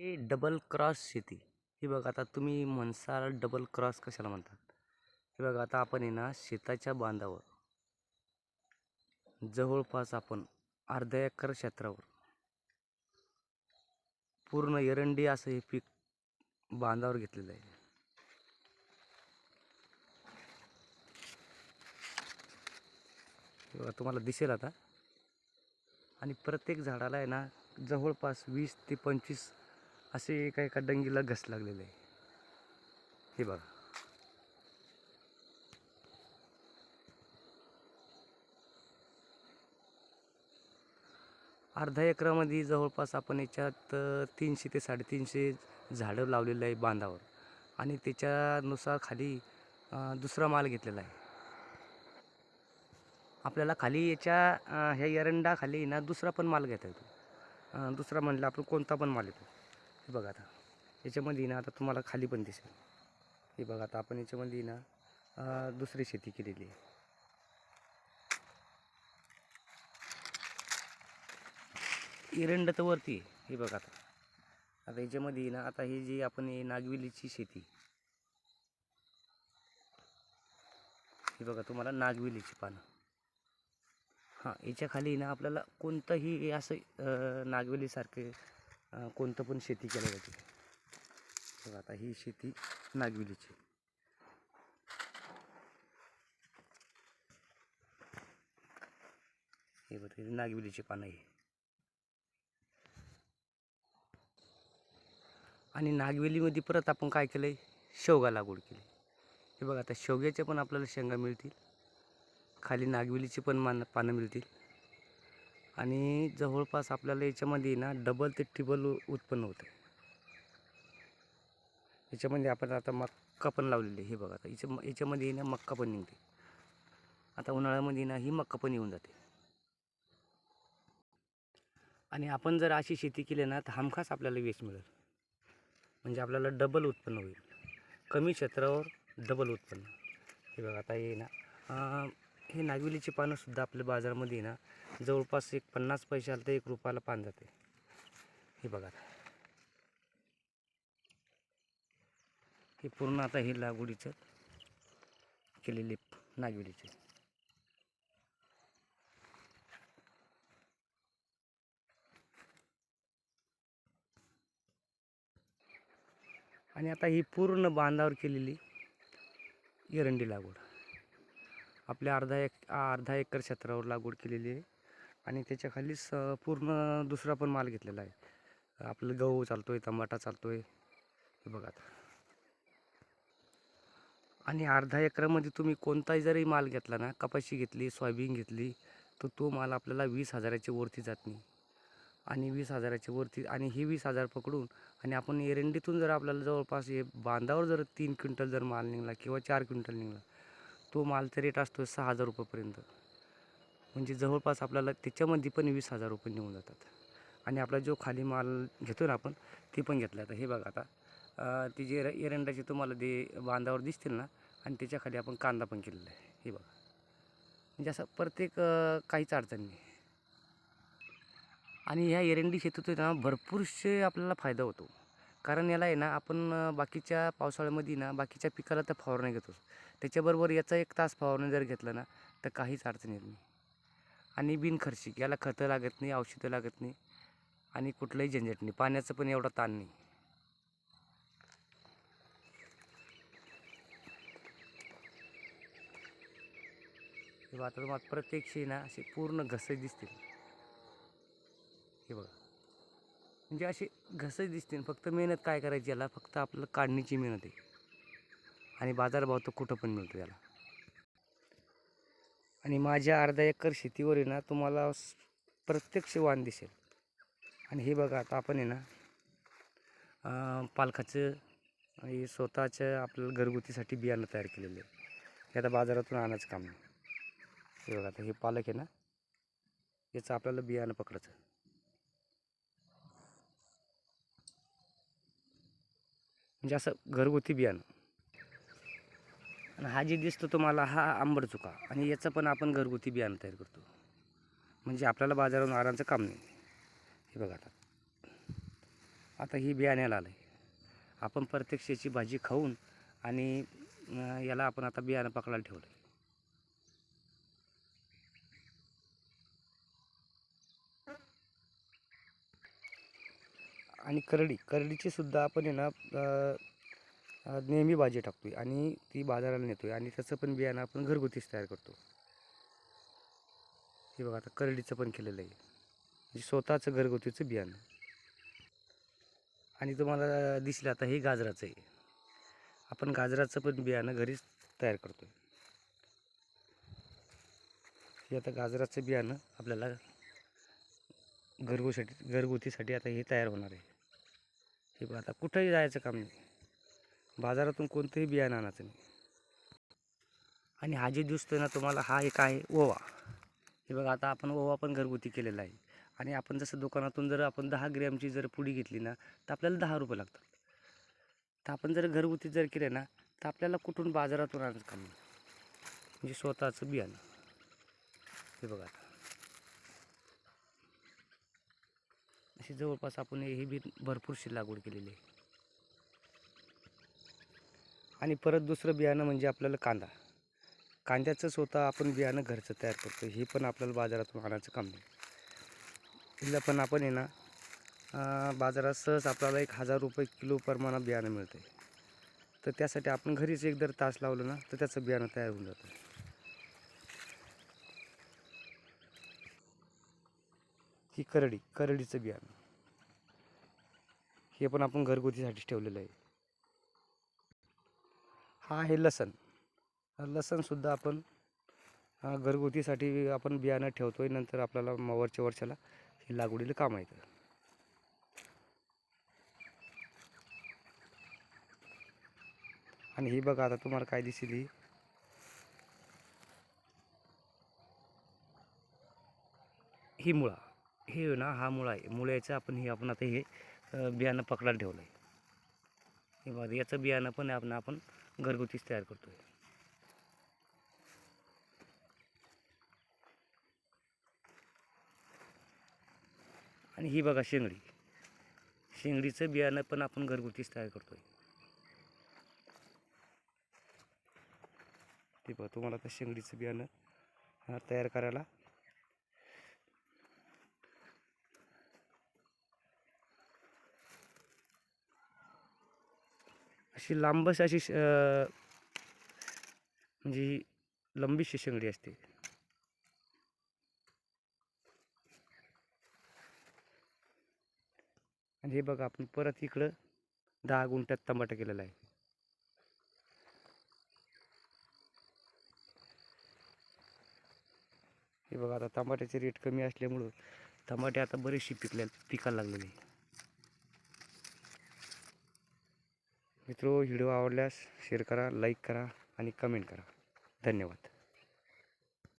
हे double cross शेती. हे बघा आता तुम्ही म्हणसाल डबल क्रॉस कशाला म्हणतात? हे बघा आता आपण आहे ना शेताच्या बांधावर जवळपास आपण अर्ध्या एकर क्षेत्रावर पूर्ण एरंडी असं हे पीक बांधावर घेतलेलं आहे. बघा तुम्हाला दिसेल आता. आणि प्रत्येक झाडाला आहे ना जवळपास वीस ते पंचवीस असे एका एका डंगीला घस लागलेले आहे. हे बघा. अर्धा एकरामध्ये जवळपास आपण याच्यात तीनशे ते साडेतीनशे झाडं लावलेलं आहे बांधावर. आणि त्याच्यानुसार खाली दुसरा माल घेतलेला आहे. आपल्याला खाली याच्या ह्या एरंडाखाली ना दुसरा पण माल घेता येतो. दुसरा म्हणलं आपण कोणता पण माल येतो. हे बघा आता. याच्यामध्ये ना आता तुम्हाला खाली पण दिसेल. हे बघा आता आपण याच्यामध्ये ना दुसरी शेती केलेली आहे. एरंड तर वरती आहे. हे बघा आता. आता याच्यामध्ये ना आता ही जी आपण नागवेलीची शेती. हे बघा तुम्हाला नागवेलीची पानं. हां याच्या खाली ना आपल्याला कोणतंही असं नागवेलीसारखे कोणतं पण शेती केलं जाते बघा आता ही शेती नागवेलीची. हे बघा नागविलीची पानं आहे आणि नागवेलीमध्ये परत आपण काय केलं आहे शेवगा लागवड केली. हे बघा आता शेवग्याच्या पण आपल्याला शेंगा मिळतील. खाली नागवेलीची पण मान पानं मिळतील. आणि जवळपास आपल्याला याच्यामध्ये ना डबल ते ट्रिबल उत्पन्न होते. याच्यामध्ये आपण आता मक्का पण लावलेली आहे हे बघा आता. याच्या याच्यामध्ये ना मक्का पण निघते. आता उन्हाळ्यामध्ये ना ही मक्का पण येऊन जाते. आणि आपण जर अशी शेती केली ना तर हमखास आपल्याला वेस्ट मिळेल. म्हणजे आपल्याला डबल उत्पन्न होईल. कमी क्षेत्रावर डबल उत्पन्न. हे बघा आता हे ना हे नागवेलीची पानंसुद्धा आपल्या बाजारामध्ये ना जवळपास एक पन्नास पैशाला तर एक रुपयाला पान जाते. हे बघा आता. हे पूर्ण आता हे लागवडीचं केलेले नागवेलीचे. आणि आता ही पूर्ण बांधावर केलेली एरंडी लागवड. आपल्या अर्धा एक अर्धा एकर क्षेत्रावर लागवड केलेली आहे. आणि त्याच्याखाली स पूर्ण दुसरा पण माल घेतलेला आहे. आपलं गहू चालतो आहे टमाटा चालतो आहे हे बघा आता. आणि अर्धा एकरामध्ये तुम्ही कोणताही जरी माल घेतला ना कपाशी घेतली सोयाबीन घेतली तर तो माल आपल्याला वीस हजाराच्या वरती जात नाही. आणि वीस हजाराच्या वरती आणि ही वीस हजार पकडून आणि आपण एरंडीतून जर आपल्याला जवळपास हे बांधावर जर तीन क्विंटल जर माल निघाला किंवा चार क्विंटल निघाला तो मालचा रेट असतो सहा हजार रुपयापर्यंत. म्हणजे जवळपास आपल्याला त्याच्यामध्ये पण वीस हजार रुपये निघून जातात. आणि आपला जो खाली माल घेतो ना आपण ते पण घेतला आता हे बघा आता ती जे एरंडाचे तुम्हाला ते बांधावर दिसतील ना आणि त्याच्याखाली आपण कांदा पण केलेला आहे. हे बघा. म्हणजे असं प्रत्येक काहीच अडचण नाही. आणि ह्या एरंडी शेतीतून ना भरपूरसे आपल्याला फायदा होतो. कारण याला आहे ना आपण बाकीच्या पावसाळ्यामध्ये ना बाकीच्या पिकाला तर फवारणी घेतो त्याच्याबरोबर याचा एक तास फवारणी जर घेतलं ना तर काहीच अडचण येत नाही. आणि बिनखर्चिक याला खतं लागत नाही औषधं लागत नाही आणि कुठलंही झंझट नाही. पाण्याचं पण एवढा ताण नाही. हे बघा, आता तुम्हाला प्रत्यक्ष ना असे पूर्ण घसच दिसतील. हे बघा. म्हणजे असे घसच दिसतील फक्त मेहनत काय करायची याला? फक्त आपलं काढणीची मेहनत आहे. आणि बाजारभाव तर कुठं पण मिळतो याला. आणि माझ्या अर्धा एकर शेतीवर आहे ना तुम्हाला प्रत्यक्ष वाण दिसेल. आणि हे बघा आता आपण आहे ना पालखाचं हे स्वतःच्या आपल्याला घरगुतीसाठी बियाणं तयार केलेलं आहे हे आता बाजारातून आणायचं काम नाही. हे बघा आता हे पालक आहे ना याचं आपल्याला बियाणं पकडायचं. म्हणजे असं घरगुती बियाणं. आणि हा जे दिसतो तुम्हाला हा आंबट चुका. आणि याचं पण आपण घरगुती बियाणं तयार करतो. म्हणजे आपल्याला बाजारावरून आणायचं काम नाही. हे बघा आता. आता ही बियाण्याला आलं आहे आपण प्रत्यक्ष याची भाजी खाऊन आणि याला आपण आता बियाणं पकडायला ठेवलं आणि करडी करडीची सुद्धा आपण आहे ना नेहमी भाजी टाकतो आहे आणि ती बाजाराला नेतो आहे आणि त्याचं पण बियाणं आपण घरगुतीच तयार करतो. हे बघा आता करडीचं पण केलेलं आहे. म्हणजे स्वतःचं घरगुतीचं बियाणं. आणि तुम्हाला दिसलं आता हे गाजराचं आहे. आपण गाजराचं पण बियाणं घरीच तयार करतो हे आता गाजराचं बियाणं आपल्याला घरगुसाठी घरगुतीसाठी आता हे तयार होणार आहे. हे बघा आता कुठंही जायचं काम नाही. बाजारातून कोणतंही बियाणं आणायचं नाही. आणि हा जे दिसतोय ना तुम्हाला हा एक आहे ओवा. हे बघा आता आपण ओवा पण घरगुती केलेला आहे. आणि आपण जसं दुकानातून जर आपण दहा ग्रॅमची जर पुडी घेतली ना तर आपल्याला दहा रुपये लागतात. तर आपण जर घरगुती जर केलं ना तर आपल्याला कुठून बाजारातून आणायचं काम नाही. म्हणजे स्वतःचं बियाणं. हे बघा आता. अशी जवळपास आपण ही बी भरपूरशी लागवड केलेली आहे. आणि परत दुसरं बियाणं म्हणजे आपल्याला कांदा. कांद्याचं स्वतः आपण बियाणं घरचं तयार करतो हे पण आपल्याला बाजारातून आणायचं काम नाही. हिला पण आपण आहे ना बाजारात सहज आपल्याला एक हजार रुपये किलो प्रमाणात बियाणं मिळतं तर त्यासाठी आपण घरीच एक दर तास लावलं ना तर त्याचं बियाणं तयार होऊन जातं. ही करडी करडीचं बियाणं. हे पण आपण घरगुतीसाठीच ठेवलेलं आहे. हा आहे लसण. लसणसुद्धा आपण घरगुतीसाठी आपण बियाणं ठेवतो आहे नंतर आपल्याला म- वरच्या वर्षाला हे लागवडीला काम येतं आणि ही बघा आता तुम्हाला काय दिसेल ही. ही मुळा. हे ना हा मुळा आहे. मुळ्याचं आपण हे आपण आता हे बियाणं पकडायला ठेवलं आहे हे बघा याचं बियाणं पण आपण आपण घरगुतीच तयार करतो आहे आणि ही बघा शेंगडी. शेंगडीचं बियाणं पण आपण घरगुतीच तयार करतो आहे ते बघा तुम्हाला आता शेंगडीचं बियाणं तयार करायला अशी लांबच अशी श- म्हणजे ही लंबीशी शेंगडी असते. आणि हे बघा आपण परत इकडं दहा गुंठ्यात टमाटा केलेला आहे. हे बघा आता टमाट्याचे रेट कमी असल्यामुळं टमाटे आता बरेचसे पिकले पिकायला लागलेले मित्रो व्हिडिओ आवडल्यास शेअर करा लाईक करा आणि कमेंट करा. धन्यवाद.